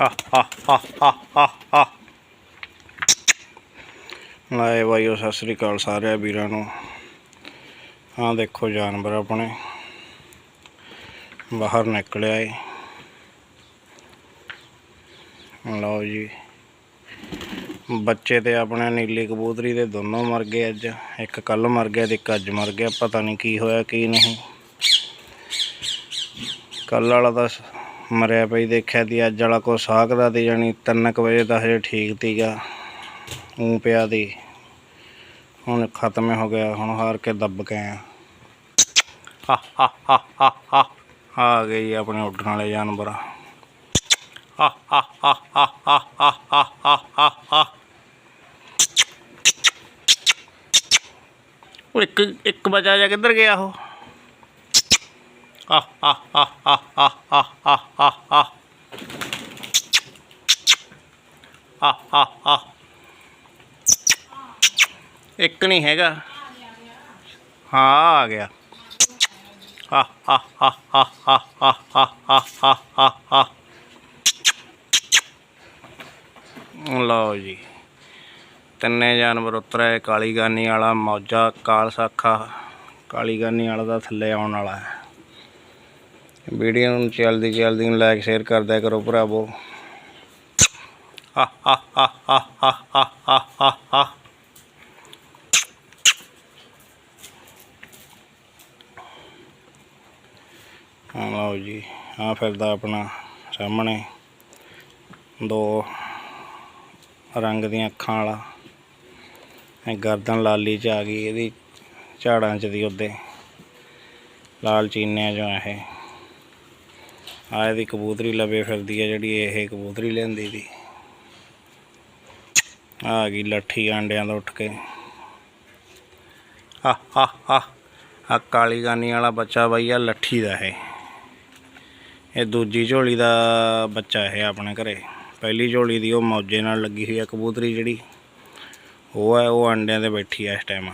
ਆ ਆ ਲਾਏ ਬਾਈਓ ਸਤਿ ਸ੍ਰੀ ਅਕਾਲ ਸਾਰਿਆਂ ਵੀਰਾਂ ਨੂੰ। ਆਹ ਦੇਖੋ ਜਾਨਵਰ ਆਪਣੇ। ਬਾਹਰ ਨਿਕਲਿਆ ਏ। ਲਓ ਜੀ। ਬੱਚੇ ਤੇ ਆਪਣੇ ਨੀਲੀ ਕਬੂਤਰੀ ਦੇ ਦੋਨੋਂ ਮਰ ਗਏ ਅੱਜ। ਇੱਕ ਕੱਲ ਮਰ ਗਿਆ ਤੇ ਇੱਕ ਅੱਜ ਮਰ ਗਿਆ। ਪਤਾ ਨਹੀਂ ਕੀ ਹੋਇਆ, ਕੀ ਨਹੀਂ। ਕੱਲ ਵਾਲਾ ਤਾਂ ਮਰਿਆ ਪਈ ਦੇਖਿਆ ਤੀ ਅੱਜ ਵਾਲਾ ਕੋ ਸਾਖਦਾ ਤੇ ਜਾਣੀ 3 ਵਜੇ ਤਾਂ ਹਜੇ ਠੀਕ ਤੀਗਾ ਉਂ ਪਿਆ ਦੀ ਹੁਣ ਖਤਮ ਹੋ ਗਿਆ ਹੁਣ ਹਾਰ ਕੇ ਦੱਬ ਕੇ ਆਇਆ ਹਾ ਹਾ ਹਾ ਹਾ ਆ ਜੀ ਆਪਣੇ ਉੱਡਣ ਵਾਲੇ ਜਾਨਵਰ ਹਾ ਹਾ ਹਾ ਹਾ ਹਾ ਹਾ ਹਾ ਹਾ ਹਾ ਹਾ ਉਹ ਇੱਕ ਇੱਕ ਬਚਾ ਜਾ ਕਿੱਧਰ ਗਿਆ ਉਹ ਆ ਆ ਆ ਆ ਆ ਆ ਆ ਆ ਆ ਆ ਆ ਆ ਇੱਕ ਨਹੀਂ ਹੈਗਾ। ਹਾਂ, ਆ ਗਿਆ। ਆ ਆ ਆ ਆ ਆ ਆ ਆ ਆ ਆ ਆ ਲਓ ਜੀ। ਤਿੰਨੇ ਜਾਨਵਰ ਉਤਰੇ ਕਾਲੀ ਗਾਨੀ ਵਾਲਾ ਮੌਜਾ ਕਾਲ ਸਾਖਾ ਕਾਲੀ ਗਾਨੀ ਵਾਲਾ ਦਾ ਥੱਲੇ ਆਉਣ ਵਾਲਾ ਹੈ। ਵੀਡੀਓ ਨੂੰ ਚਲਦੀ ਚਲਦੀ ਨੂੰ ਲਾਈਕ ਸ਼ੇਅਰ ਕਰਦਿਆ ਕਰੋ ਭਰਾਵੋ। ਆਓ ਜੀ ਆ ਫਿਰਦਾ ਆਪਣਾ ਸਾਹਮਣੇ। ਦੋ ਰੰਗ ਦੀਆਂ ਅੱਖਾਂ ਵਾਲਾ। ਇਹ ਗਰਦਨ ਲਾਲੀ ਚ ਆ ਗਈ, ਇਹਦੀ ਝਾੜਾਂ ਚ ਦੀ ਉਹਦੇ। ਲਾਲ ਚੀਨਿਆਂ ਜੋ ਇਹ। ਆ ਇਹਦੀ ਕਬੂਤਰੀ ਲਵੇ ਫਿਰਦੀ ਹੈ ਜਿਹੜੀ ਇਹ ਕਬੂਤਰੀ ਲੈਂਦੀ ਦੀ। ਆ ਗਈ ਲੱਠੀ ਆਂਡਿਆਂ ਤੋਂ ਉੱਠ ਕੇ। ਆ ਆ ਆ ਆ ਕਾਲੀ ਗਾਨੀ ਵਾਲਾ ਬੱਚਾ ਬਈ ਆ ਲੱਠੀ ਦਾ ਇਹ। ਇਹ ਦੂਜੀ ਝੋਲੀ ਦਾ ਬੱਚਾ ਇਹ ਆਪਣੇ ਘਰੇ। ਪਹਿਲੀ ਝੋਲੀ ਦੀ ਉਹ ਮੌਜੇ ਨਾਲ ਲੱਗੀ ਹੋਈ ਆ ਕਬੂਤਰੀ ਜਿਹੜੀ। ਉਹ ਹੈ ਉਹ ਆਂਡਿਆਂ ਤੇ ਬੈਠੀ ਆ ਇਸ ਟਾਈਮ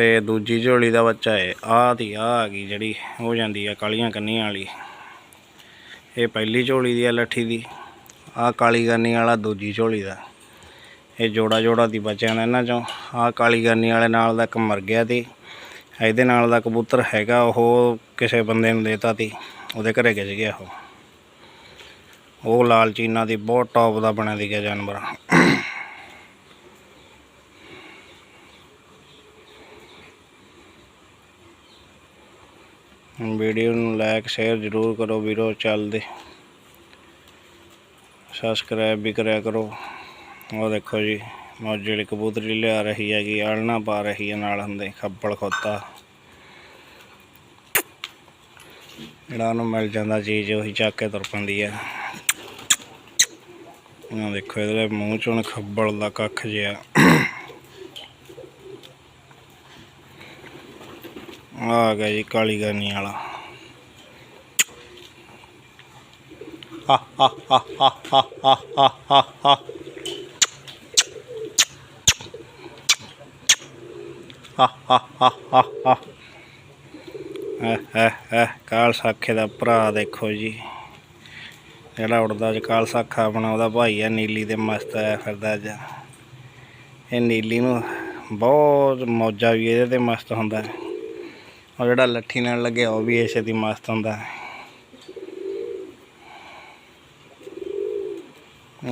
ਤੇ ਦੂਜੀ ਝੋਲੀ ਦਾ ਬੱਚਾ ਹੈ ਆਹ ਦੀ ਆ ਆ ਗਈ ਜਿਹੜੀ ਹੋ ਜਾਂਦੀ ਆ ਕਾਲੀਆਂ ਕੰਨੀਆਂ ਵਾਲੀ। ਇਹ ਪਹਿਲੀ ਝੋਲੀ ਦੀ ਆ ਲੱਠੀ ਦੀ। ਆਹ ਕਾਲੀ ਗਾਨੀ ਵਾਲਾ ਦੂਜੀ ਝੋਲੀ ਦਾ। ਇਹ ਜੋੜਾ ਜੋੜਾ ਦੀ ਬਚਿਆ ਦਾ ਇਹਨਾਂ ਚੋਂ। ਆਹ ਕਾਲੀ ਗਾਨੀ ਵਾਲੇ ਨਾਲ ਦਾ ਇੱਕ ਮਰ ਗਿਆ ਤੇ ਇਹਦੇ ਨਾਲ ਦਾ ਕਬੂਤਰ ਹੈਗਾ, ਉਹ ਕਿਸੇ ਬੰਦੇ ਨੂੰ ਦੇਤਾ ਤੀ ਉਹਦੇ ਘਰੇ ਗਿਜ ਗਿਆ ਉਹ। ਉਹ ਲਾਲ ਚੀਨਾ ਦੀ ਬਹੁਤ ਟੌਪ ਦਾ ਬਣਿਆ ਦੀ ਗਿਆ ਜਾਨਵਰ। ਵੀਡੀਓ ਨੂੰ ਲਾਈਕ ਸ਼ੇਅਰ ਜ਼ਰੂਰ ਕਰੋ ਵੀਰੋ, ਚੱਲਦੇ। ਸਬਸਕ੍ਰਾਈਬ ਵੀ ਕਰਿਆ ਕਰੋ। ਉਹ ਦੇਖੋ ਜੀ, ਮੌਜ ਜਿਹੜੀ ਕਬੂਤਰੀ ਲਿਆ ਰਹੀ ਹੈਗੀ ਆਲਣਾ ਪਾ ਰਹੀ ਹੈ ਨਾਲ ਹੁੰਦੇ, ਖੱਬਲ ਖੋਤਾ। ਜਿਹੜਾ ਉਹਨੂੰ ਮਿਲ ਜਾਂਦਾ ਚੀਜ਼, ਉਹੀ ਚੱਕ ਕੇ ਤੁਰ ਪੈਂਦੀ ਹੈ। ਆਹ ਦੇਖੋ, ਇਹਦੇ ਮੂੰਹ ਚੋਂ ਹੁਣ ਖੱਬਲ ਦਾ ਕੱਖ ਜਿਹਾ। ਆ ਗਿਆ ਜੀ ਕਾਲੀ ਗਾਨੀ ਵਾਲਾ ਆ ਆ ਆ ਆ ਆ ਆ ਆ ਆ ਕਾਲ ਸਾਖੇ ਦਾ ਭਰਾ ਦੇਖੋ ਜੀ ਜਿਹੜਾ ਉੜਦਾ ਅੱਜ ਕਾਲ ਸਾਖਾ ਆਪਣਾ ਉਹਦਾ ਭਾਈ ਆ ਨੀਲੀ ਤੇ ਮਸਤ ਆਇਆ ਫਿਰਦਾ ਅੱਜ ਇਹ ਨੀਲੀ ਨੂੰ ਬਹੁਤ ਮੌਜਾ ਵੀ ਇਹਦੇ ਤੇ ਮਸਤ ਹੁੰਦਾ ਹੈ ਉਹ ਜਿਹੜਾ ਲੱਠੀ ਨਾਲ ਲੱਗਿਆ, ਉਹ ਵੀ ਇਸੇ ਦੀ ਮਸਤ ਹੁੰਦਾ ਹੈ।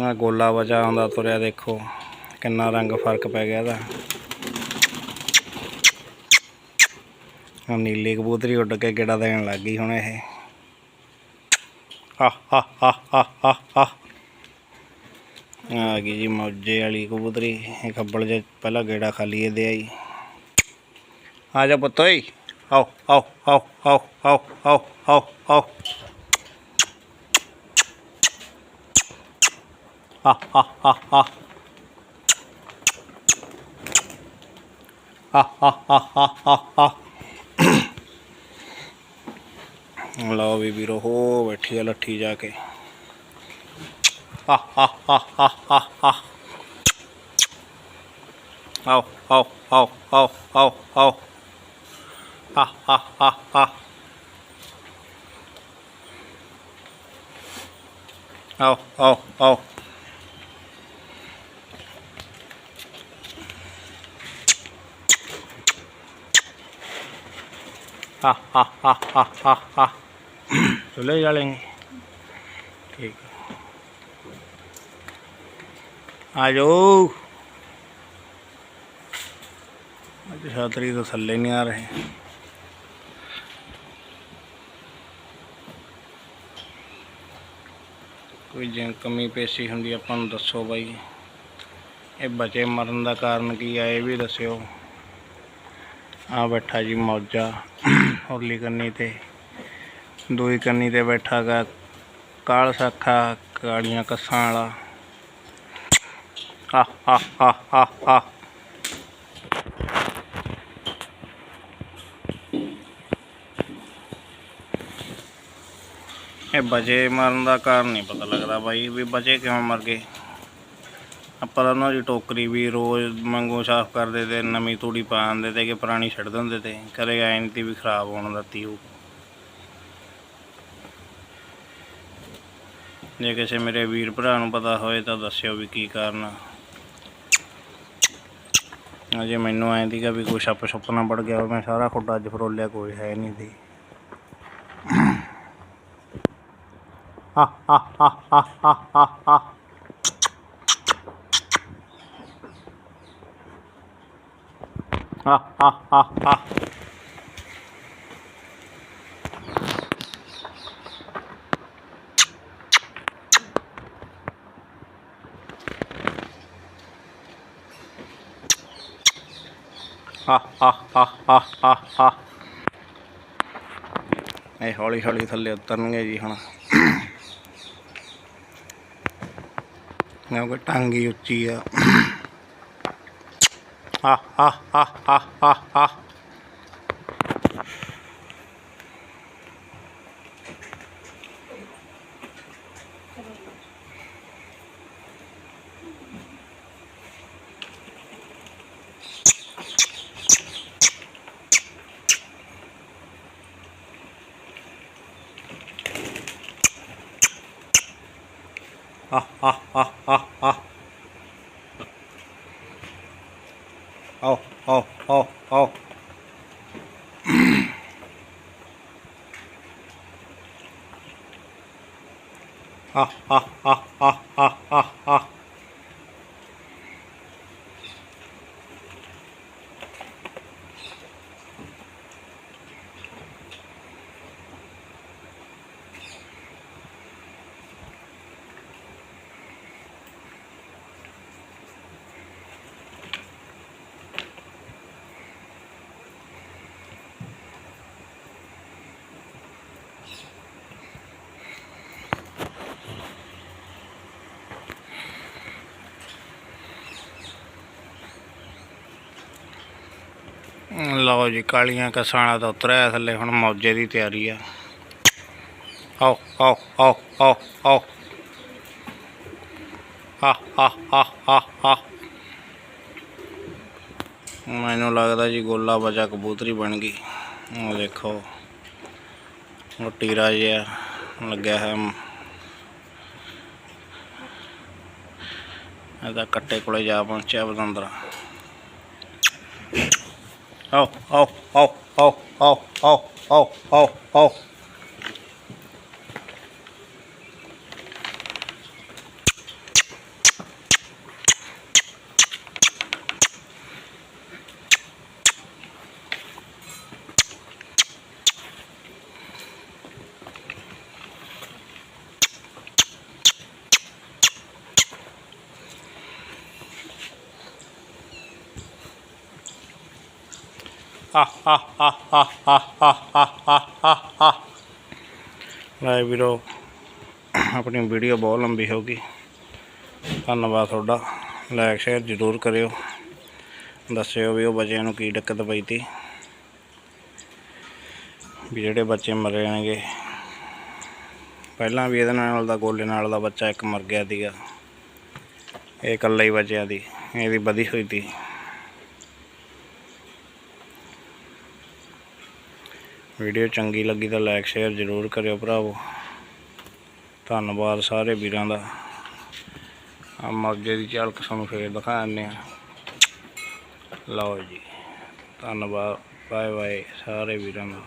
ਆ ਗੋਲਾ ਵਜਾ ਆਉਂਦਾ ਤੁਰਿਆ ਦੇਖੋ, ਕਿੰਨਾ ਰੰਗ ਫ਼ਰਕ ਪੈ ਗਿਆ ਇਹਦਾ। ਆ ਨੀਲੀ ਕਬੂਤਰੀ ਉੱਡ ਕੇ ਗੇੜਾ ਦੇਣ ਲੱਗ ਗਈ ਹੁਣ ਇਹ। ਹਾ ਹਾ ਹਾ ਹਾ ਹਾ ਹਾ ਆ ਗਈ ਜੀ ਮੌਜੇ ਵਾਲੀ ਕਬੂਤਰੀ। ਇਹ ਖੱਬਲ ਜੇ ਪਹਿਲਾਂ ਗੇੜਾ ਖਾਲੀ ਇਹਦੇ ਆਈ ਆ ਜਾ ਪੁੱਤ ਓਏ। ਆਓ ਲਓ ਵੀ ਵੀਰੋ, ਹੋ ਬੈਠੀ ਆ ਲੱਠੀ ਜਾ ਕੇ। ਆ ਆ ਆ ਆ ਆ ਆਓ ਆਓ ਆਓ ਆਓ ਆਓ ਆਓ। Ha ha ha ha. Au, au, au. Ha ha ha ha ha ha. चले डालेंगे ठीक आ जाओ अच्छा तरीके तो थल्ले नहीं आ रहे ਕੋਈ ਜੇ ਕਮੀ ਪੇਸ਼ੀ ਹੁੰਦੀ ਆਪਾਂ ਨੂੰ ਦੱਸੋ ਬਾਈ। ਇਹ ਬਚੇ ਮਰਨ ਦਾ ਕਾਰਨ ਕੀ ਆ, ਇਹ ਵੀ ਦੱਸਿਓ। ਆ ਬੈਠਾ ਜੀ ਮੌਜਾ, ਹੋਲੀ ਕੰਨੀ ਤੇ। ਦੂਈ ਕੰਨੀ ਤੇ ਬੈਠਾ ਗਾ ਕਾਲ ਸਾਖਾ, ਕਾਲੀਆਂ ਕੱਸਾਂ ਵਾਲਾ। ਆ ਆ ਆ ਆ ਆ ਇਹ ਬਚੇ ਮਰਨ ਦਾ ਕਾਰਨ ਨਹੀਂ ਪਤਾ ਲੱਗਦਾ ਬਾਈ, ਵੀ ਬਚੇ ਕਿਵੇਂ ਮਰ ਗਏ। ਆਪਾਂ ਉਹਨਾਂ ਦੀ ਟੋਕਰੀ ਵੀ ਰੋਜ਼ ਮੰਗੋ ਸਾਫ਼ ਕਰਦੇ ਤੇ ਨਵੀਂ ਤੂੜੀ ਪਾ ਦਿੰਦੇ ਤੇ ਕਿ ਪੁਰਾਣੀ ਛੱਡ ਦਿੰਦੇ ਤੇ ਕਦੇ ਐਂ ਨਹੀਂ ਵੀ ਖਰਾਬ ਹੋਣ ਦਿੱਤੀ ਉਹ ਜੇ ਕਿਸੇ ਮੇਰੇ ਵੀਰ ਭਰਾ ਨੂੰ ਪਤਾ ਹੋਏ ਤਾਂ ਦੱਸਿਓ ਵੀ ਕੀ ਕਾਰਨ ਆ। ਅਜੇ ਮੈਨੂੰ ਐਂ ਦੀਗਾ ਵੀ ਕੋਈ ਛੱਪ ਛੁੱਪ ਨਾ ਵੜ ਗਿਆ ਮੈਂ ਸਾਰਾ ਖੁੱਡਾ ਅੱਜ ਫਰੋਲਿਆ, ਕੋਈ ਹੈ ਨਹੀਂ ਦੀ ha ha ha ha ha ha ha. Ha ha ha ha. Ha ha ha ha ha ha. ਇਹ ਹੌਲੀ ਹੌਲੀ ਥੱਲੇ ਉਤਰਨਗੇ ਜੀ ਹੁਣ ਕਿਉਂਕਿ ਟਾਂਗੀ ਉੱਚੀ ਆ। ਆ ਆ ਆ ਆ ਆ 好好好好。ਲਓ ਜੀ, ਕਾਲੀਆਂ ਕਸਾਣਾ ਤਾਂ ਉਤਰਿਆ ਥੱਲੇ, ਹੁਣ ਮੌਜੇ ਦੀ ਤਿਆਰੀ ਆ। ਆਓ ਆਓ ਆਓ ਆਓ ਆਓ। ਆ ਆ ਆ ਆ ਆ ਮੈਨੂੰ ਲੱਗਦਾ ਜੀ ਗੋਲਾ ਬਚਾ ਕਬੂਤਰੀ ਬਣ ਗਈ। ਉਹ ਦੇਖੋ, ਉਹ ਟੀਰਾ ਜਿਹਾ ਲੱਗਿਆ ਹੈ ਇਹਦਾ ਕੱਟੇ ਕੋਲੇ ਜਾ ਪਹੁੰਚਿਆ ਬਦੰਦਰਾ เอาเอาเอาเอาเอาเอาเอาเอา ਲੈ ਵੀਰੋ, ਆਪਣੀ ਵੀਡੀਓ ਬਹੁਤ ਲੰਬੀ ਹੋ ਗਈ। ਧੰਨਵਾਦ ਤੁਹਾਡਾ। ਲਾਈਕ ਸ਼ੇਅਰ ਜ਼ਰੂਰ ਕਰਿਓ। ਦੱਸਿਓ ਵੀ ਉਹ ਬੱਚਿਆਂ ਨੂੰ ਕੀ ਦਿੱਕਤ ਪਈ ਤੀ। ਵੀ ਜਿਹੜੇ ਬੱਚੇ ਮਰੇ ਨੇਗੇ। ਪਹਿਲਾਂ ਵੀ ਇਹਦੇ ਨਾਲ ਦਾ, ਗੋਲੇ ਨਾਲ ਦਾ ਬੱਚਾ ਇੱਕ ਮਰ ਗਿਆ ਸੀਗਾ। ਇਹ ਇਕੱਲਾ ਹੀ ਬਚਿਆ ਦੀ ਇਹਦੀ ਵਧੀ ਹੋਈ ਤੀ। ਵੀਡੀਓ ਚੰਗੀ ਲੱਗੀ ਤਾਂ ਲਾਈਕ ਸ਼ੇਅਰ ਜ਼ਰੂਰ ਕਰਿਓ ਭਰਾਵੋ। ਧੰਨਵਾਦ ਸਾਰੇ ਵੀਰਾਂ ਦਾ। ਆ ਅੱਗੇ ਦੀ ਝਲਕ ਤੁਹਾਨੂੰ ਫੇਰ ਦਿਖਾਉਂਦੇ ਆ ਲਓ ਜੀ, ਧੰਨਵਾਦ। ਬਾਏ ਬਾਏ ਸਾਰੇ ਵੀਰਾਂ ਦਾ।